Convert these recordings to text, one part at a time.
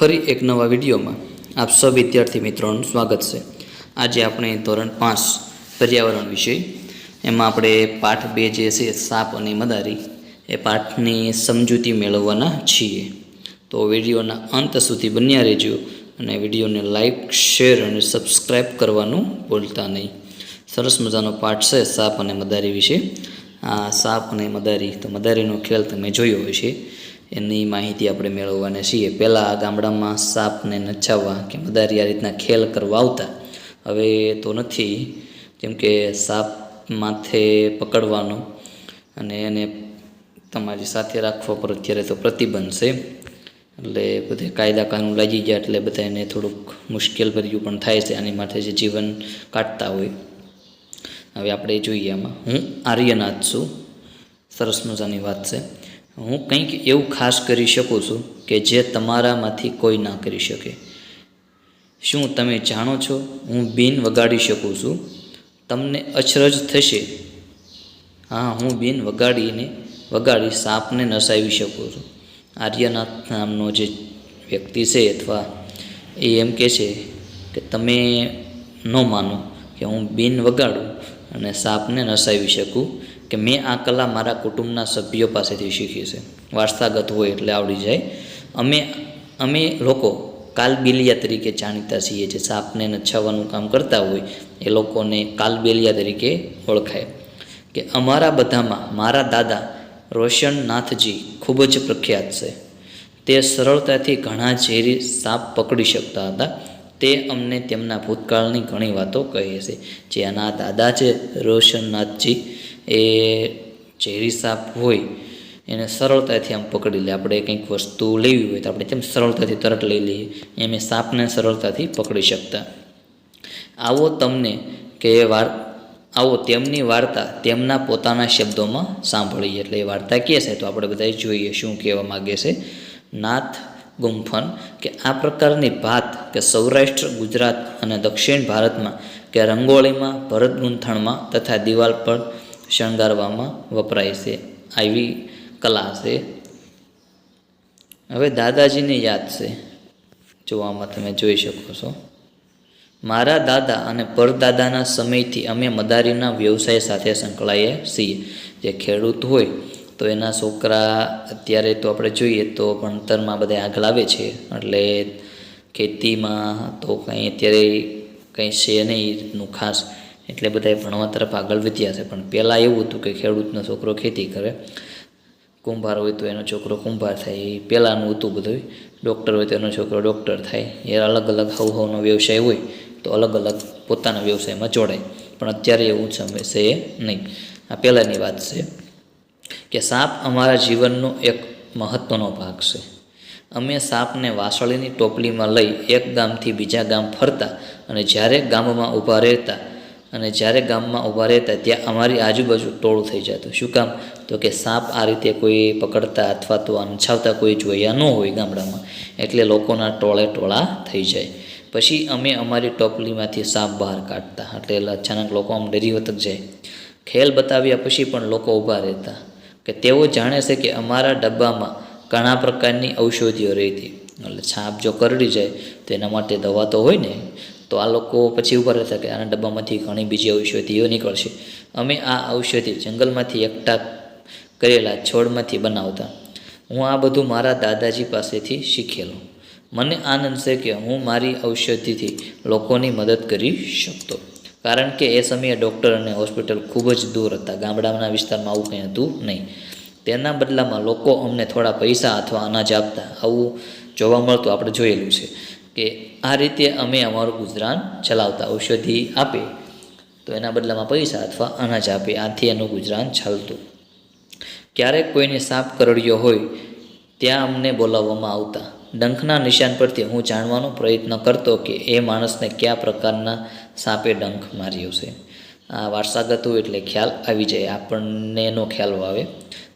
ફરી એક નવા વિડીયોમાં આપ સૌ વિદ્યાર્થી મિત્રોનું સ્વાગત છે. આજે આપણે ધોરણ પાંચ પર્યાવરણ વિષય એમાં આપણે પાઠ બે જે છે, સાપ અને મદારી, એ પાઠની સમજૂતી મેળવવાના છીએ. તો વિડીયોના અંત સુધી બન્યા રહેજો અને વિડીયોને લાઇક શેર અને સબસ્ક્રાઈબ કરવાનું ભૂલતા નહીં. સરસ મજાનો પાઠ છે, સાપ અને મદારી વિશે. આ સાપ અને મદારી, તો મદારીનો ખેલ તમે જોયો હશે. એની માહિતી આપણે મેળવવાના છીએ. પહેલાં ગામડામાં સાપને નચાવવા કે મદારી આ રીતના ખેલ કરવા આવતા. હવે તો નથી. કેમ કે સાપ માથે પકડવાનો અને એને તમારી સાથે રાખવા પર અત્યારે તો પ્રતિબંધ છે. એટલે બધે કાયદા કાનૂન લાગી ગયા એટલે બધા એને થોડુંક મુશ્કેલ ભર્યું પણ થાય છે. આની માટે જે જીવન કાઢતા હોય. હવે આપણે જોઈએ આમાં. હું આર્યનાથ છું. સરસ મજાની વાત છે. હું કંઈક એવું ખાસ કરી શકું છું કે જે તમારામાંથી કોઈ ના કરી શકે. શું તમે જાણો છો હું બીન વગાડી શકું છું? તમને અચરજ થશે? હા, હું બીન વગાડીને વગાડી સાપને નસાવી શકું છું. આર્યનાથ નામનો જે વ્યક્તિ છે અથવા એ એમ કહે છે કે તમે ન માનો કે હું બિન વગાડું અને સાપને નસાવી શકું. કે મેં આ કલા મારા કુટુંબના સભ્યો પાસેથી શીખી છે. વારસાગત હોય એટલે આવડી જાય. અમે અમે લોકો કાલબેલિયા તરીકે જાણીતા છીએ જે સાપને નછાવવાનું કામ કરતા હોય, એ લોકોને કાલબેલિયા તરીકે ઓળખાય. કે અમારા બધામાં મારા દાદા રોશનનાથજી ખૂબ જ પ્રખ્યાત છે. તે સરળતાથી ઘણા ઝેરી સાપ પકડી શકતા હતા. તે અમને તેમના ભૂતકાળની ઘણી વાતો કહે છે. જે આના દાદા છે રોશનનાથજી. એ ઝેરી સાપ હોય, એને સરળતાથી આમ પકડી લે. આપણે કંઈક વસ્તુ લેવી હોય તો આપણે તેમ સરળતાથી તરત લઈ લઈએ. એમ એ સાપને સરળતાથી પકડી શકતા. આવો તમને કે વાર, આવો તેમની વાર્તા તેમના પોતાના શબ્દોમાં સાંભળીએ. એટલે એ વાર્તા કહે છે તો આપણે બધાએ જોઈએ શું કહેવા માગે છે. નાથ ગુંફન કે આ પ્રકારની ભાત કે સૌરાષ્ટ્ર, ગુજરાત અને દક્ષિણ ભારતમાં કે રંગોળીમાં, ભરત ગૂંથણમાં તથા દિવાલ પર શણગારવામાં વપરાય છે. આવી કલા છે. હવે દાદાજીને યાદ છે. જોવામાં તમે જોઈ શકો છો. મારા દાદા અને પરદાદાના સમયથી અમે મદારીના વ્યવસાય સાથે સંકળાઈએ છીએ. જે ખેડૂત હોય તો એના છોકરા અત્યારે તો આપણે જોઈએ તો ભણતરમાં બધા આગળ આવે છે. એટલે ખેતીમાં તો કંઈ અત્યારે કંઈ છે નહીં રીતનું ખાસ એટલે બધા ભણવા તરફ આગળ વધ્યા છે. પણ પહેલાં એવું હતું કે ખેડૂતનો છોકરો ખેતી કરે, કુંભાર હોય તો એનો છોકરો કુંભાર થાય, એ પહેલાંનું હતું બધું. ડૉક્ટર હોય તો એનો છોકરો ડૉક્ટર થાય. એ અલગ અલગ હવ હવનો વ્યવસાય હોય તો અલગ અલગ પોતાના વ્યવસાયમાં જોડાય. પણ અત્યારે એવું સમય છે નહીં. આ પહેલાંની વાત છે કે સાપ અમારા જીવનનો એક મહત્ત્વનો ભાગ છે. અમે સાપને વાસળીની ટોપલીમાં લઈ એક ગામથી બીજા ગામ ફરતા અને જ્યારે ગામમાં ઊભા રહેતા અને જ્યારે ગામમાં ઊભા રહેતા ત્યાં અમારી આજુબાજુ ટોળું થઈ જતું. શું કામ? તો કે સાપ આ રીતે કોઈ પકડતા અથવા તો અનછાવતા કોઈ જોયા ન હોય ગામડામાં, એટલે લોકોના ટોળે ટોળા થઈ જાય. પછી અમે અમારી ટોપલીમાંથી સાપ બહાર કાઢતા, એટલે અચાનક લોકો આમ ડરી વતક જાય. ખેલ બતાવ્યા પછી પણ લોકો ઊભા રહેતા. કે તેઓ જાણે છે કે અમારા ડબ્બામાં ઘણા પ્રકારની ઔષધિઓ રહેતી. એટલે છાપ જો કરડી જાય તો એના માટે દવા તો હોય ને? તો આ લોકો પછી ઊભા રહેતા કે આના ડબ્બામાંથી ઘણી બીજી ઔષધિઓ નીકળશે. અમે આ ઔષધિ જંગલમાંથી એકઠા કરેલા છોડમાંથી બનાવતા. હું આ બધું મારા દાદાજી પાસેથી શીખેલો. મને આનંદ છે કે હું મારી ઔષધિથી લોકોની મદદ કરી શકતો. કારણ કે એ સમયે ડૉક્ટર અને હોસ્પિટલ ખૂબ જ દૂર હતા. ગામડાના વિસ્તારમાં આવું કંઈ હતું નહીં. તેના બદલામાં લોકો અમને થોડા પૈસા અથવા અનાજ આપતા. આવું જોવા મળતું, આપણે જોયેલું છે. કે આ રીતે અમે અમારું ગુજરાન ચલાવતા ઔષધિ આપે. તો એના બદલામાં પૈસા અથવા અનાજ આપે. આથી એનું ગુજરાન ચાલતું. ક્યારેક કોઈને સાપ કરડ્યો હોય, ત્યાં અમને બોલાવવામાં આવતા. ડંખના નિશાન પરથી હું જાણવાનો પ્રયત્ન કરતો કે એ માણસને કયા પ્રકારના સાપે ડંખ માર્યો છે. આ વારસાગત હોય એટલે ખ્યાલ આવી જાય. આપણને એનો ખ્યાલ આવે.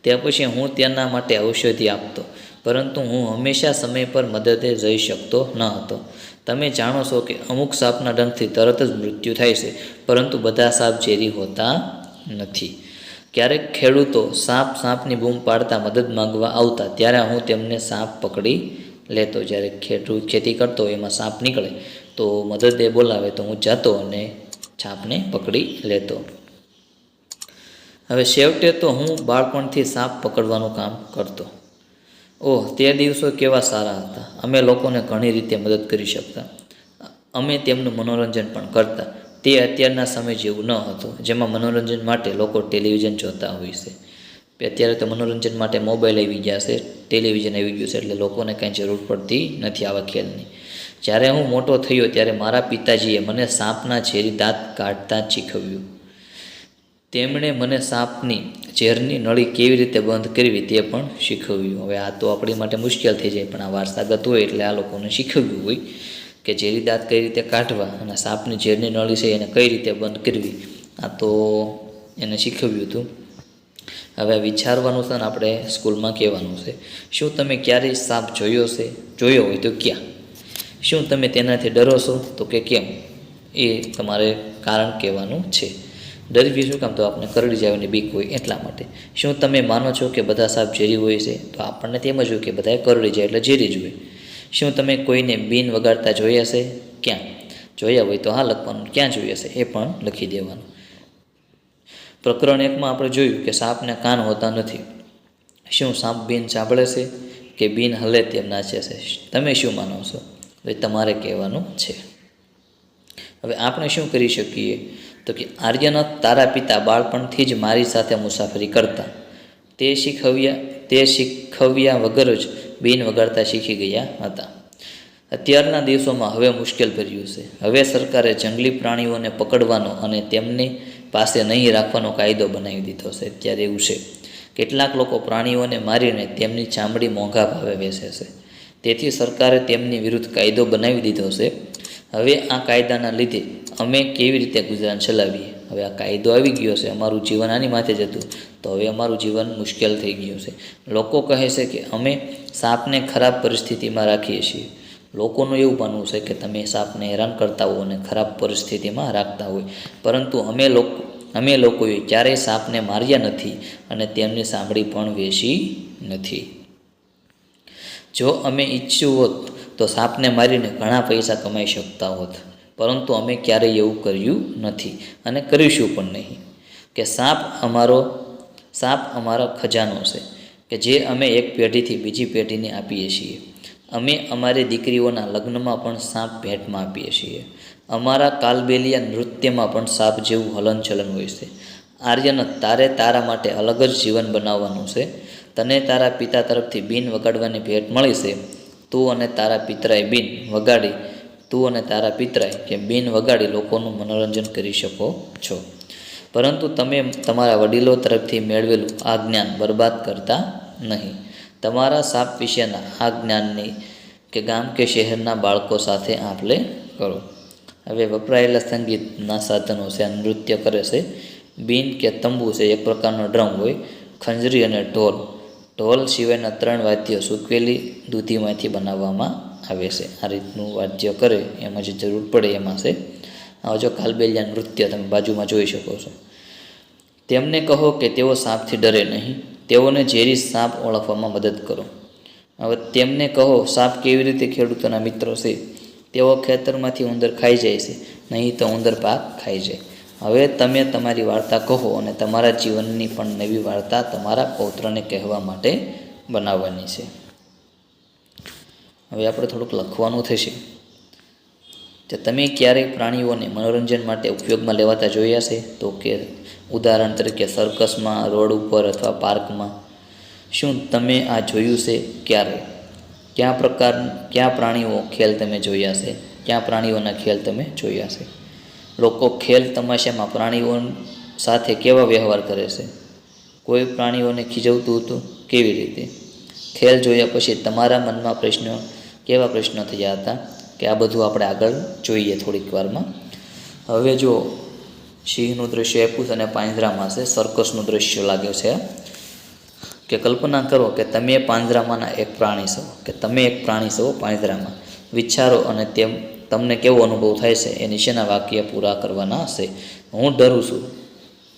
ત્યાં પછી હું તેના માટે ઔષધિ આપતો. પરંતુ હું હંમેશા સમય પર મદદે જઈ શકતો ન હતો. તમે જાણો છો કે અમુક સાપના ડંખથી તરત જ મૃત્યુ થાય છે, પરંતુ બધા સાપ ઝેરી હોતા નથી. ક્યારેક ખેડૂતો સાપ સાપની બૂમ પાડતા મદદ માંગવા આવતા, ત્યારે હું તેમને સાપ પકડી લેતો. જ્યારે ખેડૂત ખેતી કરતો એમાં સાપ નીકળે, તો મદદે બોલાવે તો હું જતો અને સાપને પકડી લેતો. હવે છેવટે તો હું બાળપણથી સાપ પકડવાનું કામ કરતો. ઓહ, તે દિવસો કેવા સારા હતા. અમે લોકોને ઘણી રીતે મદદ કરી શકતા. અમે તેમનું મનોરંજન પણ કરતા. તે અત્યારના સમય જેવું ન હતું, જેમાં મનોરંજન માટે લોકો ટેલિવિઝન જોતા હોય છે. અત્યારે તો મનોરંજન માટે મોબાઈલ આવી ગયા છે, ટેલિવિઝન આવી ગયું છે, એટલે લોકોને કાંઈ જરૂર પડતી નથી આવા ખેલની. જ્યારે હું મોટો થયો, ત્યારે મારા પિતાજીએ મને સાપના ઝેરી દાંત કાઢતા શીખવ્યું. તેમણે મને સાપની ઝેરની નળી કેવી રીતે બંધ કરવી તે પણ શીખવ્યું. હવે આ તો આપણી માટે મુશ્કેલ થઈ જાય, પણ આ વારસાગત હોય એટલે આ લોકોને શીખવ્યું હોય કે ઝેરી દાંત કઈ રીતે કાઢવા અને સાપની ઝેરની નળી છે એને કઈ રીતે બંધ કરવી. આ તો એને શીખવ્યું હતું. હવે વિચારવાનું છે ને આપણે સ્કૂલમાં કહેવાનું છે. શું તમે ક્યારેય સાપ જોયો છે? જોયો હોય તો ક્યાં? શું તમે તેનાથી ડરો છો? તો કે કેમ? એ તમારે કારણ કહેવાનું છે. ડરવી શું કામ? તો આપણે કરડી જવાની બીક હોય એટલા માટે. શું તમે માનો છો કે બધા સાપ ઝેરી હોય છે? તો આપણને તેમ જ હોય કે બધાએ કરડી જાય એટલે ઝેરી જ હોય. શું તમે કોઈને બિન વગાડતા જોયા હશે? ક્યાં? જોયા હોય તો હા લખવાનું, ક્યાં જોયા હશે? એ પણ લખી દેવાનું. પ્રકરણ એકમાં આપણે જોયું કે સાપને કાન હોતા નથી. શું સાપ બિન સાંભળે છે કે બિન હલે તેમ નાચે છે? તમે શું માનો છો? એ તમારે કહેવાનું છે. હવે આપણે શું કરી શકીએ? તો કે, આર્યનાથ તારા પિતા બાળપણથી જ મારી સાથે મુસાફરી કરતા. તે શીખવ્યા તે શીખવ્યા વગર જ બિન વગાડતા શીખી ગયા હતા. અત્યારના દિવસોમાં હવે મુશ્કેલ ભર્યું છે. હવે સરકારે જંગલી પ્રાણીઓને પકડવાનો અને તેમની પાસે નહીં રાખવાનો કાયદો બનાવી દીધો છે. અત્યારે એવું છે. કેટલાક લોકો પ્રાણીઓને મારીને તેમની ચામડી મોંઘા ભાવે વેચે છે. તેથી સરકારે તેમની વિરુદ્ધ કાયદો બનાવી દીધો છે. હવે આ કાયદાના લીધે અમે કેવી રીતે ગુજરાન ચલાવીએ? હવે આ કાયદો આવી ગયો છે, અમારું જીવન આની માથે જ હતું. તો હવે અમારું જીવન મુશ્કેલ થઈ ગયું છે. લોકો કહે છે કે અમે સાપને ખરાબ પરિસ્થિતિમાં રાખીએ છીએ. લોકોનું એવું માનવું છે કે તમે સાપને હેરાન કરતા હો અને ખરાબ પરિસ્થિતિમાં રાખતા હોય. પરંતુ અમે લોકો, અમે લોકોએ ક્યારેય સાપને માર્યા નથી અને તેમની સાંભળી પણ વેચી નથી. જો અમે ઈચ્છ્યું હોત તો સાપને મારીને ઘણા પૈસા કમાઈ શકતા હોત. પરંતુ અમે ક્યારેય એવું કર્યું નથી અને કરીશું પણ નહીં. કે સાપ અમારો સાપ અમારો ખજાનો છે, કે જે અમે એક પેઢીથી બીજી પેઢીને આપીએ છીએ. અમે અમારી દીકરીઓના લગ્નમાં પણ સાપ ભેટમાં આપીએ છીએ. અમારા કાલબેલિયા નૃત્યમાં પણ સાપ જેવું હલનચલન હોય છે. આર્યન તારે તારા માટે અલગ જ જીવન બનાવવાનું છે. તને તારા પિતા તરફથી બિન વગાડવાની ભેટ મળી છે. તું અને તારા પિતરાય બિન વગાડી, તું અને તારા પિતરાય કે બિન વગાડી લોકોનું મનોરંજન કરી શકો છો. પરંતુ તમે તમારા વડીલો તરફથી મેળવેલું આ જ્ઞાન બરબાદ કરતા નહીં. તમારા સાપ વિશેના આ જ્ઞાનની કે ગામ કે શહેરના બાળકો સાથે આપલે કરો. હવે વપરાયેલા સંગીતના સાધનો છે નૃત્ય કરે છે. બિન કે તંબુ છે, એક પ્રકારનો ડ્રમ હોય, ખંજરી અને ઢોલ. ઢોલ સિવાયના ત્રણ વાદ્યો સૂકવેલી દૂધીમાંથી બનાવવામાં આવે છે. આ રીતનું વાદ્ય કરે એમાં જે જરૂર પડે એમાં છે. આવા જો કાલબેલિયા નૃત્ય તમે બાજુમાં જોઈ શકો છો. તેમને કહો કે તેઓ સાપથી ડરે નહીં, તેઓને ઝેરી સાપ ઓળખવામાં મદદ કરો. હવે તેમને કહો, સાપ કેવી રીતે ખેડૂતોના મિત્રો છે? તેઓ ખેતરમાંથી ઉંદર ખાઈ જાય છે, નહીં તો ઉંદર પાક ખાઈ જાય. હવે તમે તમારી વાર્તા કહો અને તમારા જીવનની પણ નવી વાર્તા તમારા પૌત્રને કહેવા માટે બનાવવાની છે. હવે આપણે થોડુંક લખવાનું થશે. કે તમે ક્યારેય પ્રાણીઓને મનોરંજન માટે ઉપયોગમાં લેવાતા જોયા છે, તો કે ઉદાહરણ તરીકે સર્કસમાં રોડ ઉપર અથવા પાર્કમાં શું તમે આ જોયું છે? ક્યારે? કયા પ્રકાર, કયા પ્રાણીઓ ખેલ તમે જોયા છે? કયા પ્રાણીઓના ખેલ તમે જોયા છે? લોકો ખેલ તમાશામાં પ્રાણીઓ સાથે કેવા વ્યવહાર કરે છે? કોઈ પ્રાણીઓને ખીજવતું હતું કેવી રીતે? ખેલ જોયા પછી તમારા મનમાં પ્રશ્નો, કેવા પ્રશ્નો થયા હતા? કે આ બધું આપણે આગળ જોઈએ થોડીક વારમાં. હવે જો સિંહનું દૃશ્ય એપુસ અને પાંજરામાં છે સર્કસનું દૃશ્ય લાગ્યું છે. કે કલ્પના કરો કે તમે પાંજરામાંના એક પ્રાણી છો, કે તમે એક પ્રાણી છો પાંજરામાં. વિચારો અને તેમ તમને કેવો અનુભવ થાય છે? એ નીચેના વાક્ય પૂરા કરવાના હશે? હું ડરું છું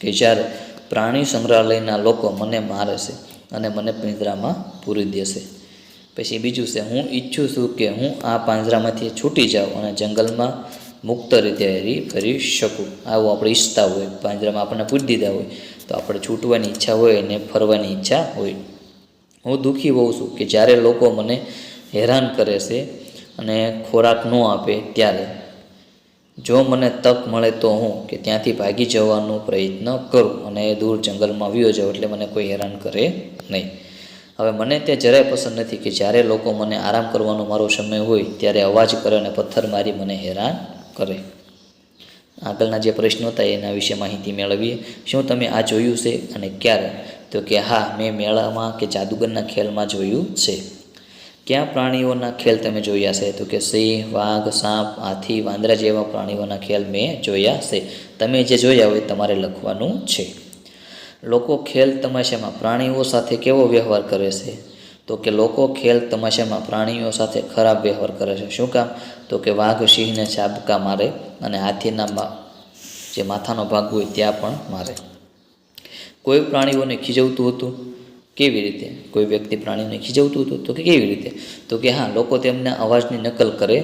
કે જ્યારે પ્રાણી સંગ્રહાલયના લોકો મને મારે છે અને મને પિંજરામાં પૂરી દેશે પછી બીજું છે, હું ઈચ્છું છું કે હું આ પાંજરામાંથી છૂટી જાઉં અને જંગલમાં મુક્ત રીતે હેરી ફરી શકું. આવું આપણે ઈચ્છતા હોય, પાંજરામાં આપણને પૂરી દીધા હોય, તો આપણે છૂટવાની ઈચ્છા હોય અને ફરવાની ઈચ્છા હોય. હું દુઃખી હોઉં છું કે જ્યારે લોકો મને હેરાન કરે છે અને ખોરાક ન આપે ત્યારે જો મને તક મળે તો હું કે ત્યાંથી ભાગી જવાનો પ્રયત્ન કરું અને દૂર જંગલમાં વ્યો જાઉં એટલે મને કોઈ હેરાન કરે નહીં. હવે મને તે જરાય પસંદ નથી કે જ્યારે લોકો મને આરામ કરવાનો મારો સમય હોય ત્યારે અવાજ કરે અને પથ્થર મારી મને હેરાન કરે. આગળના જે પ્રશ્નો હતા એના વિશે માહિતી મેળવીએ. શું તમે આ જોયું છે અને ક્યારે? તો કે હા, મેં મેળામાં કે જાદુગરના ખેલમાં જોયું છે. ક્યાં પ્રાણીઓના ખેલ તમે જોયા છે? તો કે સિંહ, વાઘ, સાપ, હાથી, વાંદરા જેવા પ્રાણીઓના ખેલ મેં જોયા છે. તમે જે જોયા હોય તમારે લખવાનું છે. લોકો ખેલ તમાશામાં પ્રાણીઓ સાથે કેવો વ્યવહાર કરે છે? તો કે લોકો ખેલ તમાશામાં પ્રાણીઓ સાથે ખરાબ વ્યવહાર કરે છે. શું કામ? તો કે વાઘ, સિંહને ચાબકા મારે અને હાથીના જે માથાનો ભાગ હોય ત્યાં પણ મારે. કોઈ પ્રાણીઓને ખીજવતું હતું? કેવી રીતે? કોઈ વ્યક્તિ પ્રાણીઓને ખીજવતું હતું તો કે કેવી રીતે? તો કે હા, લોકો તેમના અવાજની નકલ કરે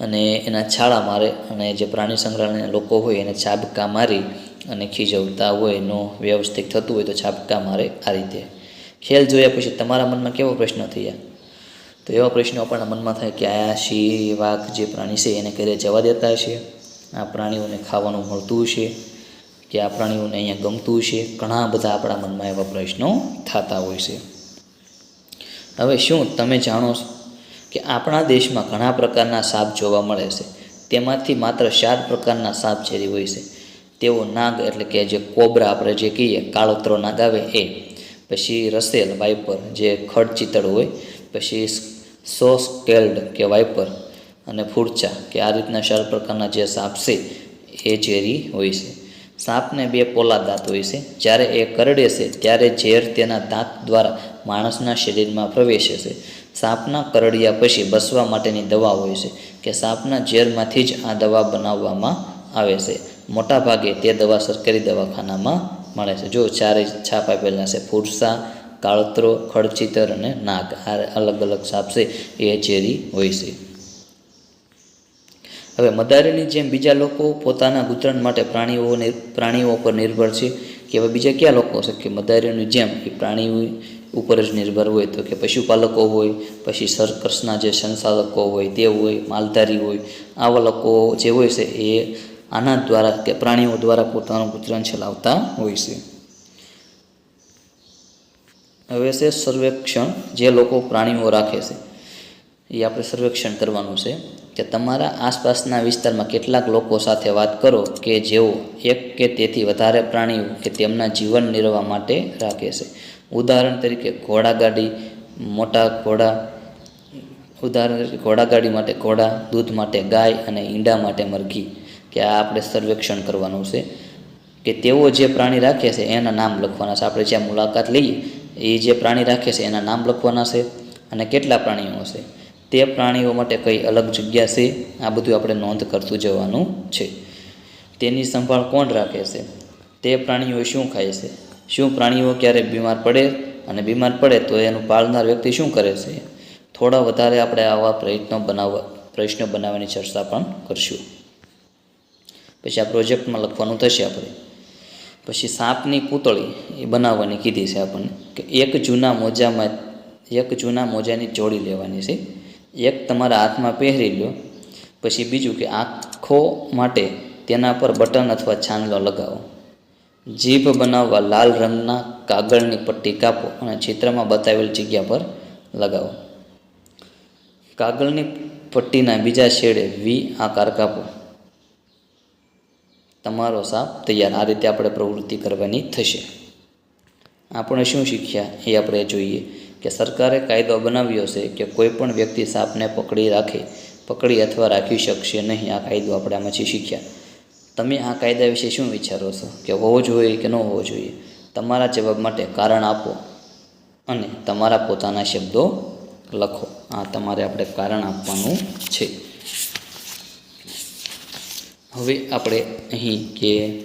અને એના છાળા મારે અને જે પ્રાણી સંગ્રહાલયના લોકો હોય એને છાબકા મારી અને ખીજવતા હોય એનો વ્યવસ્થિત થતું હોય તો છાબકા મારે આ રીતે. ખેલ જોયા પછી તમારા મનમાં કેવો પ્રશ્ન થયા? તો એવા પ્રશ્નો આપણા મનમાં થાય કે આ શી વાઘ જે પ્રાણી છે એને ઘરે જવા દેતા છે આ પ્રાણીઓને ખાવાનું મળતું છે કે આ પ્રાણીઓને અહીંયા ગમતું છે ઘણા બધા આપણા મનમાં એવા પ્રશ્નો થતા હોય છે. હવે શું તમે જાણો છો કે આપણા દેશમાં ઘણા પ્રકારના સાપ જોવા મળે છે? તેમાંથી માત્ર ચાર પ્રકારના સાપ ઝેરી હોય છે. તેઓ નાગ એટલે કે જે કોબરા આપણે જે કહીએ કાળોતરો નાગ આવે એ. પછી રસેલ, વાઇપર જે ખડચિતળ હોય, પછી સોસ્કેલ્ડ કે વાઇપર અને ફૂરચા કે આ રીતના ચાર પ્રકારના જે સાપ છે એ ઝેરી હોય છે. સાપને બે પોલા દાંત હોય છે. જ્યારે એ કરડે છે, ત્યારે ઝેર તેના દાંત દ્વારા માણસના શરીરમાં પ્રવેશે છે. સાપના કરડ્યા પછી બસવા માટેની દવા હોય છે કે સાપના ઝેરમાંથી જ આ દવા બનાવવામાં આવે છે. મોટાભાગે તે દવા સરકારી દવાખાનામાં મળે છે. જો ચારે છાપ આપેલા છે, ફૂરસા, કાળતરો, ખડચિતર અને નાગ આ અલગ અલગ સાપ છે, એ ઝેરી હોય છે. હવે મદારીની જેમ બીજા લોકો પોતાના ગુતરણ માટે પ્રાણીઓને પ્રાણીઓ પર નિર્ભર છે, કે હવે બીજા કયા લોકો છે કે મદારીની જેમ એ પ્રાણીઓ ઉપર જ નિર્ભર હોય તો કે પશુપાલકો હોય, પછી સરકસના જે સંચાલકો હોય તે હોય, માલધારી હોય, આવા લોકો જે હોય છે એ આના દ્વારા કે પ્રાણીઓ દ્વારા પોતાનું ગુતરણ ચલાવતા હોય છે. હવે છે સર્વેક્ષણ, જે લોકો પ્રાણીઓ રાખે છે, એ આપણે સર્વેક્ષણ કરવાનું છે. કે તમારા આસપાસના વિસ્તારમાં કેટલાક લોકો સાથે વાત કરો કે જેઓ એક કે તેથી વધારે પ્રાણીઓ કે તેમના જીવન નિર્વાહ માટે રાખે છે. ઉદાહરણ તરીકે ઘોડાગાડી મોટા ઘોડા, ઉદાહરણ તરીકે ઘોડાગાડી માટે ઘોડા, દૂધ માટે ગાય અને ઈંડા માટે મરઘી, કે આ આપણે સર્વેક્ષણ કરવાનું છે. કે તેઓ જે પ્રાણી રાખે છે એના નામ લખવાના છે. આપણે જ્યાં મુલાકાત લઈએ, એ જે પ્રાણી રાખે છે એના નામ લખવાના છે અને કેટલા પ્રાણીઓ છે. તે પ્રાણીઓ માટે કઈ અલગ જગ્યા છે? આ બધું આપણે નોંધ કરતું જવાનું છે. તેની સંભાળ કોણ રાખે છે? તે પ્રાણીઓ શું ખાય છે? શું પ્રાણીઓ ક્યારે બીમાર પડે અને બીમાર પડે તો એનું પાળનાર વ્યક્તિ શું કરે છે? થોડા વધારે આપણે આવા પ્રયત્નો બનાવવા પ્રશ્નો બનાવવાની ચર્ચા પણ કરશું. પછી આ પ્રોજેક્ટમાં લખવાનું થશે આપણે. પછી સાપની પૂતળી એ બનાવવાની કીધી છે આપણને કે એક જૂના મોજામાં, એક જૂના મોજાની જોડી લેવાની છે. એક તમારા હાથમાં પહેરી લો, પછી બીજું કે આંખો માટે તેના પર બટન અથવા છાંદલો લગાવો. જીભ બનાવવા લાલ રંગના કાગળની પટ્ટી કાપો અને ચિત્રમાં બતાવેલ જગ્યા પર લગાવો. કાગળની પટ્ટીના બીજા છેડે વી આકાર કાપો. તમારો સાપ તૈયાર. આ રીતે આપણે પ્રવૃત્તિ કરવાની થશે. આપણે શું શીખ્યા એ આપણે જોઈએ. કે સરકારે કાયદો બનાવ્યો છે કે કોઈ પણ વ્યક્તિ સાપને પકડી રાખે, પકડી અથવા રાખી શકશે નહીં, આ કાયદો આપણે આમાંથી શીખ્યા. તમે આ કાયદા વિશે શું વિચારો છો? કે હોવો જોઈએ કે ન હોવો જોઈએ? તમારા જવાબ માટે કારણ આપો અને તમારા પોતાના શબ્દો લખો. આ તમારે આપણે કારણ આપવાનું છે. હવે આપણે અહીં કે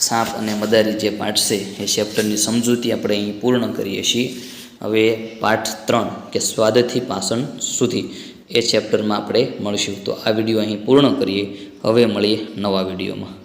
સાપ અને મદારી જે પાઠ છે એ ચેપ્ટરની સમજૂતી આપણે અહીં પૂર્ણ કરીએ છીએ. હવે પાઠ ત્રણ કે સ્વાદથી પાસણ સુધી એ ચેપ્ટરમાં આપણે મળીશું. તો આ વીડિયો અહીં પૂર્ણ કરીએ. હવે મળીએ નવા વિડીયોમાં.